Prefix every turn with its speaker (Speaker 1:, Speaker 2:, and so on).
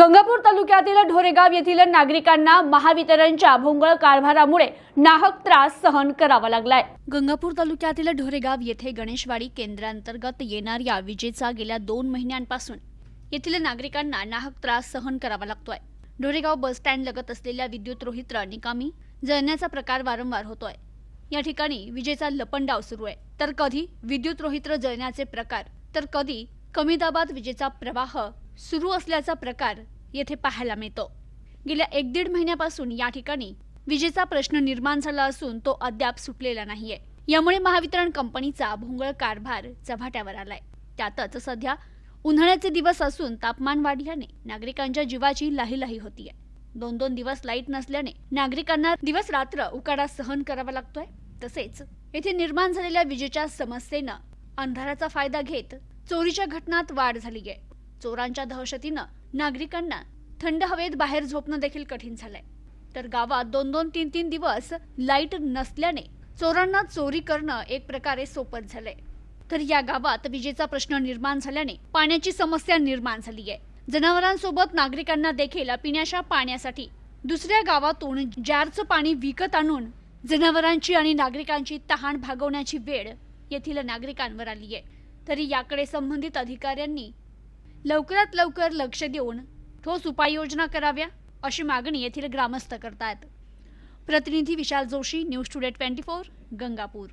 Speaker 1: गंगापूर तालुक्यातील ढोरेगाव येथील नागरिकांना महावितरणच्या भोंगळ कारभारामुळे नाहक त्रास सहन करावा लागलाय. गंगापूर तालुक्यातील ढोरेगाव येथे गणेशवाडी केंद्रांतर्गत येणाऱ्या विजेचा गेल्या दोन महिन्यांपासून येथील नागरिकांना नाहक त्रास सहन करावा लागतोय. ढोरेगाव बस स्टँड लगत असलेल्या विद्युत रोहित्र निकामी जळण्याचा प्रकार वारंवार होतोय. या ठिकाणी विजेचा लपंडाव सुरू आहे. तर कधी विद्युत रोहित्र जळण्याचे प्रकार तर कधी कमी दाबात विजेचा प्रवाह सुरू असल्याचा प्रकार येथे पाहायला मिळतो. गेल्या एक दीड महिन्यापासून या ठिकाणी विजेचा प्रश्न निर्माण झाला असून तो अद्याप सुटलेला नाहीये. यामुळे महावितरण कंपनीचा भोंगळ कारभार चव्हाट्यावर आलाय. त्यातच सध्या उन्हाळ्याचे दिवस असून तापमान वाढल्याने नागरिकांच्या जीवाची लाहीलाही होतीये. दोन दोन दिवस लाइट नसल्याने नागरिकांना दिवस रात्र उकाडा सहन करावा लागतोय. तसेच येथे निर्माण झालेल्या विजेच्या समस्येनं अंधाराचा फायदा घेत चोरीच्या घटनात वाढ झाली आहे चोरांच्या दहशतीनं नागरिकांना थंड हवेत बाहेर झोपणं देखील कठीण झालंय. तर गावात दोन दोन तीन तीन दिवस लाइट नसल्याने चोरांना चोरी करणं एक प्रकारे सोपत झालंय. तर या गावात विजेचा प्रश्न निर्माण झाल्याने पाण्याची समस्या निर्माण झाली आहे. जनावरांसोबत नागरिकांना देखील पिण्याच्या पाण्यासाठी दुसऱ्या गावातून जारचं पाणी विकत आणून जनावरांची आणि नागरिकांची तहान भागवण्याची वेळ येथील नागरिकांवर आली आहे. तरी याकडे संबंधित अधिकाऱ्यांनी लवकरात लवकर लक्ष देऊन ठोस उपाययोजना कराव्या अशी मागणी येथील ग्रामस्थ करतायत. प्रतिनिधी Vishal Joshi news today twenty four Gangapur.